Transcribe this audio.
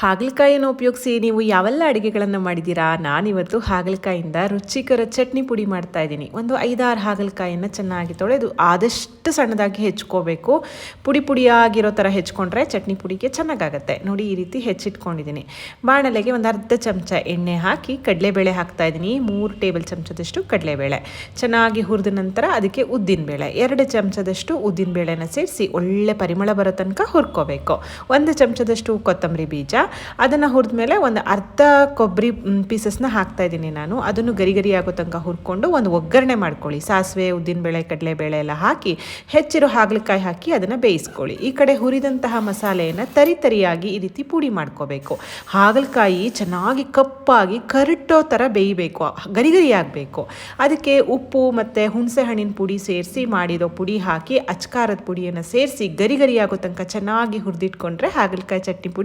ಹಾಗಲಕಾಯಿಯನ್ನು ಉಪಯೋಗಿಸಿ ನೀವು ಯಾವೆಲ್ಲ ಅಡುಗೆಗಳನ್ನು ಮಾಡಿದ್ದೀರಾ? ನಾನಿವತ್ತು ಹಾಗಲಕಾಯಿಂದ ರುಚಿಕರ ಚಟ್ನಿ ಪುಡಿ ಮಾಡ್ತಾ ಇದ್ದೀನಿ. ಒಂದು ಐದಾರು ಹಾಗಲಕಾಯಿಯನ್ನು ಚೆನ್ನಾಗಿ ತೊಳೆದು ಆದಷ್ಟು ಸಣ್ಣದಾಗಿ ಹೆಚ್ಕೋಬೇಕು. ಪುಡಿ ಪುಡಿಯಾಗಿರೋ ಥರ ಹೆಚ್ಕೊಂಡ್ರೆ ಚಟ್ನಿ ಪುಡಿಗೆ ಚೆನ್ನಾಗಾಗತ್ತೆ. ನೋಡಿ, ಈ ರೀತಿ ಹೆಚ್ಚಿಟ್ಕೊಂಡಿದ್ದೀನಿ. ಬಾಣಲೆಗೆ ಒಂದು ಅರ್ಧ ಚಮಚ ಎಣ್ಣೆ ಹಾಕಿ ಕಡಲೆಬೇಳೆ ಹಾಕ್ತಾ ಇದ್ದೀನಿ. ಮೂರು ಟೇಬಲ್ ಚಮಚದಷ್ಟು ಕಡಲೆಬೇಳೆ. ಚೆನ್ನಾಗಿ ಹುರಿದ ನಂತರ ಅದಕ್ಕೆ ಉದ್ದಿನಬೇಳೆ. ಎರಡು ಚಮಚದಷ್ಟು ಉದ್ದಿನಬೇಳೆನ ಸೇರಿಸಿ ಒಳ್ಳೆ ಪರಿಮಳ ಬರೋ ತನಕ ಹುರ್ಕೋಬೇಕು. ಒಂದು ಚಮಚದಷ್ಟು ಕೊತ್ತಂಬರಿ ಬೀಜ ಅದನ್ನು ಹುರಿದ್ಮೇಲೆ ಒಂದು ಅರ್ಧ ಕೊಬ್ಬರಿ ಪೀಸಸ್ನ ಹಾಕ್ತಾ ಇದ್ದೀನಿ ನಾನು. ಅದನ್ನು ಗರಿ ಗರಿ ಆಗೋ ತನಕ ಹುರ್ಕೊಂಡು ಒಂದು ಒಗ್ಗರಣೆ ಮಾಡ್ಕೊಳ್ಳಿ. ಸಾಸಿವೆ ಉದ್ದಿನಬೇಳೆ ಕಡಲೆಬೇಳೆ ಎಲ್ಲ ಹಾಕಿ, ಹೆಚ್ಚಿರೋ ಹಾಗಲಕಾಯಿ ಹಾಕಿ ಅದನ್ನು ಬೇಯಿಸ್ಕೊಳ್ಳಿ. ಈ ಕಡೆ ಹುರಿದಂತಹ ಮಸಾಲೆಯನ್ನು ತರಿ ತರಿಯಾಗಿ ಈ ರೀತಿ ಪುಡಿ ಮಾಡ್ಕೋಬೇಕು. ಹಾಗಲಕಾಯಿ ಚೆನ್ನಾಗಿ ಕಪ್ಪಾಗಿ ಕರಟೋ ಥರ ಬೇಯಬೇಕು. ಗರಿ ಗರಿ ಆಗಬೇಕು. ಅದಕ್ಕೆ ಉಪ್ಪು ಮತ್ತು ಹುಣಸೆ ಹಣ್ಣಿನ ಪುಡಿ ಸೇರಿಸಿ ಮಾಡಿರೋ ಪುಡಿ ಹಾಕಿ, ಅಚ್ಕಾರದ ಪುಡಿಯನ್ನು ಸೇರಿಸಿ ಗರಿ ಗರಿ ಆಗೋ ತನಕ ಚೆನ್ನಾಗಿ ಹುರಿದಿಟ್ಕೊಂಡ್ರೆ ಹಾಗಲಕಾಯಿ ಚಟ್ನಿ ಪುಡಿ